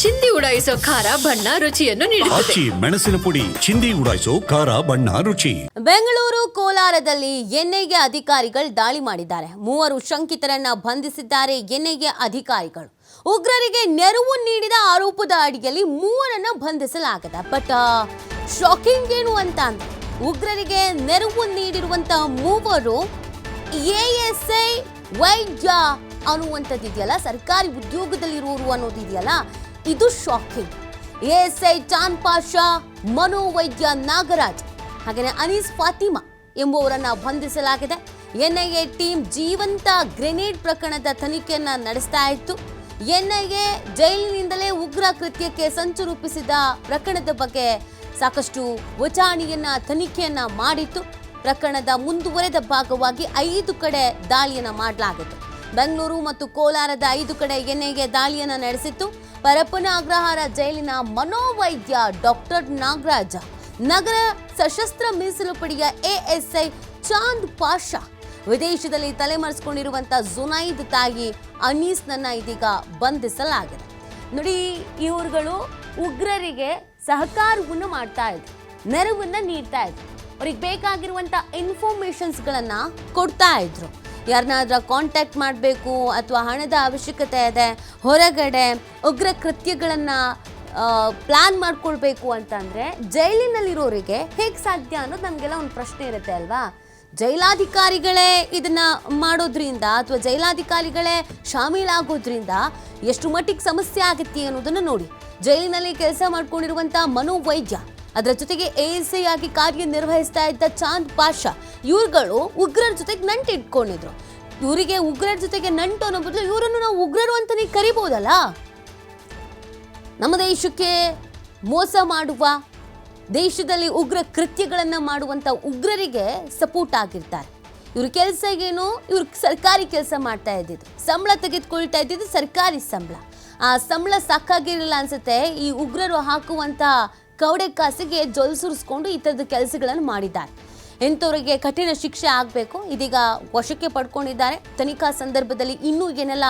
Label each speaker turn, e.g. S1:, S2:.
S1: ಚಿಂದಿ ಉಡಾಯಿಸೋ ಖಾರ ಬಣ್ಣ ರುಚಿಯನ್ನು ನೀಡುತ್ತದೆ.
S2: ಆಚಿ ಮೆಣಸಿನ ಪುಡಿ ಚಿಂದಿ ಉಡಾಯಿಸೋ ಖಾರ ಬಣ್ಣ ರುಚಿ.
S3: ಬೆಂಗಳೂರು ಕೋಲಾರದಲ್ಲಿ ಎನ್ಐಎ ಅಧಿಕಾರಿಗಳು ದಾಳಿ ಮಾಡಿದ್ದಾರೆ. ಮೂವರು ಶಂಕಿತರನ್ನ ಬಂಧಿಸಿದ್ದಾರೆ ಎನ್ಐಎ ಅಧಿಕಾರಿಗಳು. ಉಗ್ರರಿಗೆ ನೆರವು ನೀಡಿದ ಆರೋಪದ ಅಡಿಯಲ್ಲಿ ಮೂವರನ್ನ ಬಂಧಿಸಲಾಗಿದೆ. ಬಟ್ ಶಾಕಿಂಗ್ ಏನು ಅಂತ ಅಂದ್ರೆ ಉಗ್ರರಿಗೆ ನೆರವು ನೀಡಿರುವಂತ ಮೂವರು ಎಎಸ್ಐ ವೈದ್ಯ ಅನ್ನುವಂಥದ್ದಿದೆಯಲ್ಲ ಸರ್ಕಾರಿ ಉದ್ಯೋಗದಲ್ಲಿರುವವರು ಅನ್ನೋದಿದೆಯಲ್ಲ ಇದು ಶಾಕಿಂಗ್ ಎಎಸ್ಐ ಐ ಪಾಷಾ ಮನೋವೈದ್ಯ ನಾಗರಾಜ್ ಹಾಗೆಯೇ ಅನೀಸ್ ಫಾತಿಮಾ ಎಂಬುವರನ್ನ ಬಂಧಿಸಲಾಗಿದೆ. ಎನ್ಐಎ ಟೀಮ್ ಜೀವಂತ ಗ್ರೆನೇಡ್ ಪ್ರಕರಣದ ತನಿಖೆಯನ್ನ ನಡೆಸ್ತಾ ಇತ್ತು. ಎನ್ಐಎ ಜೈಲಿನಿಂದಲೇ ಉಗ್ರ ಕೃತ್ಯಕ್ಕೆ ಸಂಚು ರೂಪಿಸಿದ ಪ್ರಕರಣದ ಬಗ್ಗೆ ಸಾಕಷ್ಟು ವಿಚಾರಣೆಯನ್ನ ತನಿಖೆಯನ್ನ ಮಾಡಿತ್ತು. ಪ್ರಕರಣದ ಮುಂದುವರೆದ ಭಾಗವಾಗಿ ಐದು ಕಡೆ ದಾಳಿಯನ್ನು ಮಾಡಲಾಗಿತ್ತು. ಬೆಂಗಳೂರು ಮತ್ತು ಕೋಲಾರದ ಐದು ಕಡೆ ಎನ್ಐಗೆ ದಾಳಿಯನ್ನು ನಡೆಸಿತ್ತು. ಪರಪ್ಪನ ಅಗ್ರಹಾರ ಜೈಲಿನ ಮನೋವೈದ್ಯ ಡಾಕ್ಟರ್ ನಾಗರಾಜ, ನಗರ ಸಶಸ್ತ್ರ ಮೀಸಲು ಪಡೆಯ ಎಎಸ್ಐ ಚಾಂದ್ ಪಾಷಾ, ವಿದೇಶದಲ್ಲಿ ತಲೆಮರೆಸಿಕೊಂಡಿರುವಂತ ಜುನೈದ್ ತಾಯಿ ಅನೀಸ್ನನ್ನ ಇದೀಗ ಬಂಧಿಸಲಾಗಿದೆ. ನೋಡಿ ಇವರುಗಳು ಉಗ್ರರಿಗೆ ಸಹಕಾರವನ್ನು ಮಾಡ್ತಾ ಇದ್ರು ನೆರವನ್ನ ನೀಡ್ತಾ ಇದ್ರು ಅವ್ರಿಗೆ ಬೇಕಾಗಿರುವಂತ ಇನ್ಫಾರ್ಮೇಶನ್ಸ್ಗಳನ್ನ ಕೊಡ್ತಾ ಇದ್ರು. ಯಾರನ್ನಾದ್ರ ಕಾಂಟ್ಯಾಕ್ಟ್ ಮಾಡಬೇಕು ಅಥವಾ ಹಣದ ಅವಶ್ಯಕತೆ ಇದೆ, ಹೊರಗಡೆ ಉಗ್ರ ಕೃತ್ಯಗಳನ್ನು ಪ್ಲಾನ್ ಮಾಡ್ಕೊಳ್ಬೇಕು ಅಂತಂದರೆ ಜೈಲಿನಲ್ಲಿರೋರಿಗೆ ಹೇಗೆ ಸಾಧ್ಯ ಅನ್ನೋದು ನಮಗೆಲ್ಲ ಒಂದು ಪ್ರಶ್ನೆ ಇರುತ್ತೆ ಅಲ್ವಾ? ಜೈಲಾಧಿಕಾರಿಗಳೇ ಇದನ್ನ ಮಾಡೋದ್ರಿಂದ ಅಥವಾ ಜೈಲಾಧಿಕಾರಿಗಳೇ ಶಾಮೀಲಾಗೋದ್ರಿಂದ ಎಷ್ಟು ಮಟ್ಟಿಗೆ ಸಮಸ್ಯೆ ಆಗುತ್ತೆ ಅನ್ನೋದನ್ನ ನೋಡಿ. ಜೈಲಿನಲ್ಲಿ ಕೆಲಸ ಮಾಡ್ಕೊಂಡಿರುವಂಥ ಮನೋವೈದ್ಯ ಅದರ ಜೊತೆಗೆ ಎ ಎಸ್ ಐ ಆಗಿ ಕಾರ್ಯನಿರ್ವಹಿಸ್ತಾ ಇದ್ದ ಚಾಂದ್ ಪಾಷಾ, ಇವ್ರುಗಳು ಉಗ್ರರ ಜೊತೆಗೆ ನಂಟಿಟ್ಕೊಂಡಿದ್ರು ಇವರಿಗೆ ಉಗ್ರರ ಜೊತೆಗೆ ನಂಟು ಅನ್ನೋ ಬದಲು ಇವರನ್ನು ನಾವು ಉಗ್ರರು ಅಂತಲೇ ಕರಿಬೋದಲ್ಲ? ನಮ್ಮ ದೇಶಕ್ಕೆ ಮೋಸ ಮಾಡುವ, ದೇಶದಲ್ಲಿ ಉಗ್ರ ಕೃತ್ಯಗಳನ್ನು ಮಾಡುವಂಥ ಉಗ್ರರಿಗೆ ಸಪೋರ್ಟ್ ಆಗಿರ್ತಾರೆ. ಇವ್ರ ಕೆಲಸ ಏನು? ಇವ್ರ ಸರ್ಕಾರಿ ಕೆಲಸ ಮಾಡ್ತಾ ಇದ್ದಿದ್ದು. ಸಂಬಳ ತೆಗೆದುಕೊಳ್ತಾ ಇದ್ದಿದ್ದು ಸರ್ಕಾರಿ ಸಂಬಳ. ಆ ಸಂಬಳ ಸಾಕಾಗಿರಲಿಲ್ಲ ಅನ್ಸುತ್ತೆ ಈ ಉಗ್ರರು ಹಾಕುವಂಥ ಕವಡೆ ಕಾಸಿಗೆ ಜೊಲ್ ಸುರಿಸ್ಕೊಂಡು ಈ ಥರದ ಕೆಲಸಗಳನ್ನು ಮಾಡಿದ್ದಾರೆ. ಇಂಥವರಿಗೆ ಕಠಿಣ ಶಿಕ್ಷೆ ಆಗಬೇಕು. ಇದೀಗ ವಶಕ್ಕೆ ಪಡ್ಕೊಂಡಿದ್ದಾರೆ. ತನಿಖಾ ಸಂದರ್ಭದಲ್ಲಿ ಇನ್ನೂ ಏನೆಲ್ಲ